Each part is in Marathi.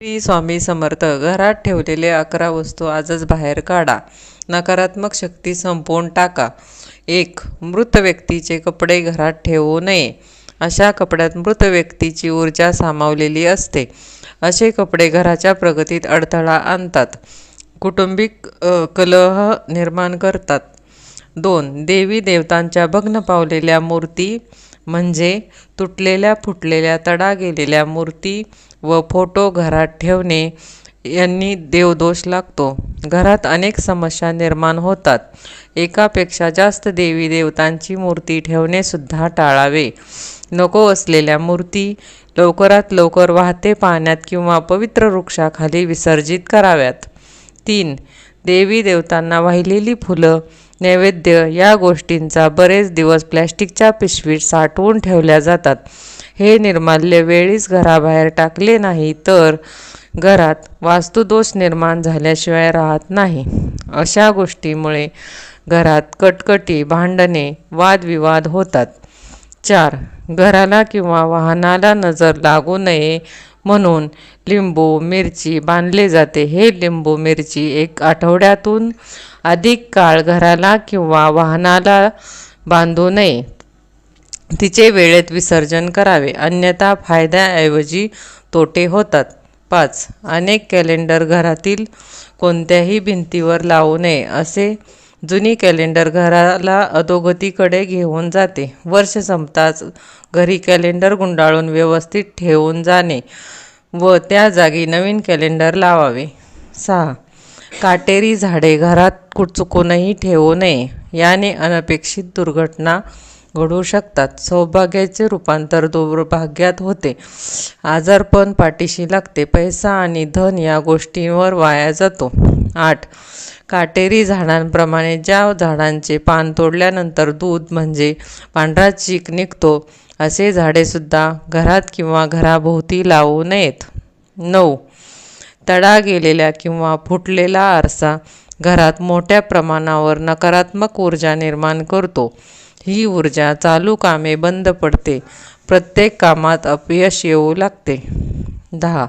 श्री स्वामी समर्थ घरात ठेवलेले अकरा वस्तू आजच बाहेर काढा. नकारात्मक शक्ती संपवून टाका. एक मृत व्यक्तीचे कपडे घरात ठेवू नये. अशा कपड्यात मृत व्यक्तीची ऊर्जा सामावलेली असते. असे कपडे घराच्या प्रगतीत अडथळा आणतात. कुटुंबिक कलह निर्माण करतात. दोन देवी देवतांच्या भग्न पावलेल्या मूर्ती म्हणजे तुटलेल्या फुटलेल्या तडा गेलेल्या मूर्ती व फोटो घरात ठेवणे यांनी देवदोष लागतो. घरात अनेक समस्या निर्माण होतात. एकापेक्षा जास्त देवी देवतांची मूर्ती ठेवणेसुद्धा टाळावे. नको असलेल्या मूर्ती लवकरात लवकर वाहते पाण्यात किंवा पवित्र वृक्षाखाली विसर्जित कराव्यात. तीन देवी देवतांना वाहिलेली फुलं नैवेद्य या गोष्टींचा बरेच दिवस प्लॅस्टिकच्या पिशवीत साठवून ठेवल्या जातात. हे निर्माल्य वेळीच घराबाहेर टाकले नाही तर घरात वास्तुदोष निर्माण झाल्याशिवाय राहत नाही. अशा गोष्टीमुळे घरात कटकटी भांडणे वादविवाद होतात. चार घराला किंवा वाहनाला नजर लागू नये म्हणून लिंबू मिरची बांधले जाते. हे लिंबू मिरची एक आठवड्यातून अधिक काळ घराला किंवा वाहनाला बांधू नये. तिचे वेळेत विसर्जन करावे. अन्यथा फायद्याऐवजी तोटे होतात. पाच. अनेक कॅलेंडर घरातील कोणत्याही भिंतीवर लावू नये असे जुनी कॅलेंडर घराला अधोगतीकडे घेऊन जाते. वर्ष संपताच घरी कॅलेंडर गुंडाळून व्यवस्थित ठेवून जाणे व त्या जागी नवीन कॅलेंडर लावावे. सहा. काटेरी झाडे घरात कुठ चुकूनही ठेवू नये याने अनपेक्षित दुर्घटना घडू शकतात. सौभाग्याचे रूपांतर दुर्भाग्यात होते. आजारपण पाठीशी लागते. पैसा आणि धन या गोष्टींवर वाया जातो. आठ. काटेरी झाडांप्रमाणे ज्या झाडांचे पान तोडल्यानंतर दूध म्हणजे पांढरा चीक निघतो असे झाडेसुद्धा घरात किंवा घराभोवती लावू नयेत. नऊ. तडा गेलेल्या किंवा फुटलेला आरसा घरात मोठ्या प्रमाणावर नकारात्मक ऊर्जा निर्माण करतो. ही ऊर्जा चालू कामे बंद पडते. प्रत्येक कामात अपयश येऊ लागते. दहा.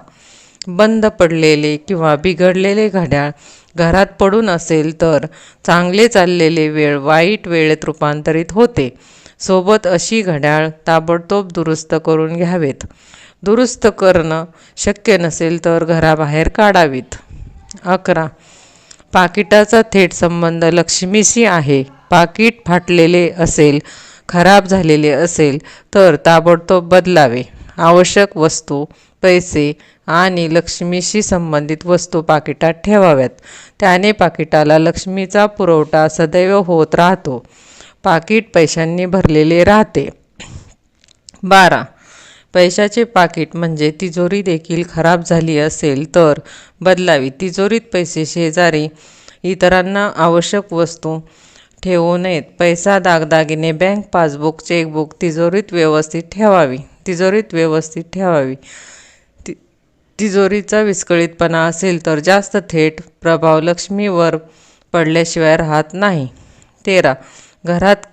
बंद पडलेले किंवा बिघडलेले घड्याळ घरात पडून असेल तर चांगले चाललेले वेळ वाईट वेळेत रूपांतरित होते. सोबत अशी घड्याळ ताबडतोब दुरुस्त करून घ्यावेत. दुरुस्त करणं शक्य नसेल तर घराबाहेर काढावीत. अकरा. पाकिटाचा थेट संबंध लक्ष्मीशी आहे. पाकिट फाटलेले असेल खराब झालेले असेल तर ताबडतोब बदलावे. आवश्यक वस्तू पैसे आणि लक्ष्मीशी संबंधित वस्तू पाकिटात ठेवाव्यात. त्याने पाकिटाला लक्ष्मीचा पुरवठा सदैव होत राहतो. पाकिट पैशांनी भरलेले राहते. बारा. पैशाचे पाकिट म्हणजे तिजोरी देखील खराब झाली असेल तर बदलावी. तिजोरीत पैसे शेजारी इतरांना आवश्यक वस्तू ठेवू नयेत. पैसा दागदागिने बँक पासबुक चेकबुक तिजोरीत व्यवस्थित ठेवावी. तिजोरीत व्यवस्थित ठेवावी. ति तिजोरीचा विस्कळीतपणा असेल तर जास्त थेट प्रभाव लक्ष्मीवर पडल्याशिवाय राहत नाही. तेरा. घरात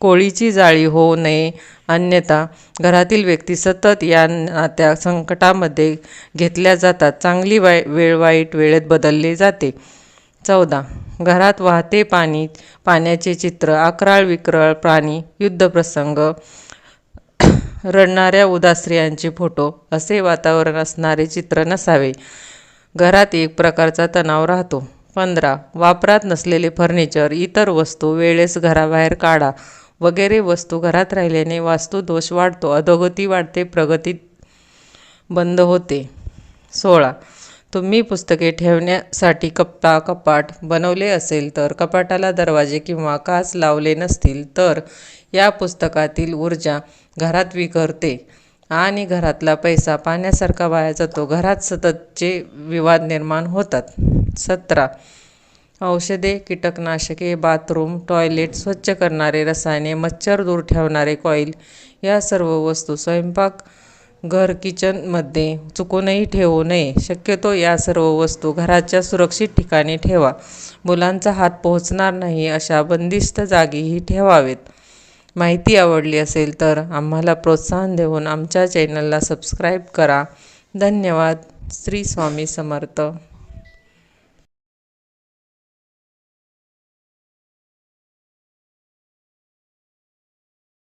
कोळीची जाळी होऊ नये. अन्यथा घरातील व्यक्ती सतत या नात्या संकटामध्ये घेतल्या जातात. चांगली वाई वेळ वाईट वेळेत बदलली जाते. चौदा. घरात वाहते पाणी पाण्याचे चित्र अकराळ विक्राळ प्राणी युद्धप्रसंग रडणाऱ्या उदास स्त्रियांचे फोटो असे वातावरण असणारे चित्र नसावे. घरात एक प्रकारचा तणाव राहतो. पंधरा. वापरात नसलेले फर्निचर इतर वस्तू वेळेस घराबाहेर काढा. वगैरे वस्तू घरात राहिल्याने वास्तुदोष वाढतो. अधोगती वाढते प्रगती बंद होते. सोळा. तुम्ही पुस्तके ठेवण्यासाठी कप्पा कपाट बनवले असेल तर कपाटाला दरवाजे किंवा काच लावले नसतील तर या पुस्तकातील ऊर्जा घरात विखरते आणि घरातला पैसा पाण्यासारखा वाया जातो. घरात सततचे विवाद निर्माण होतात. सतरा. औषधे कीटकनाशके बाथरूम टॉयलेट स्वच्छ करणारे रसायने मच्छर दूर ठेवणारे कॉईल या सर्व वस्तू स्वयंपाक घर किचनमध्ये चुकूनही ठेवू नये. शक्यतो या सर्व वस्तू घराच्या सुरक्षित ठिकाणी ठेवा. मुलांचा हात पोहोचणार नाही अशा बंदिस्त जागीही ठेवावेत. माहिती आवडली असेल तर आम्हाला प्रोत्साहन देऊन आमच्या चॅनलला सबस्क्राईब करा. धन्यवाद. श्री स्वामी समर्थ.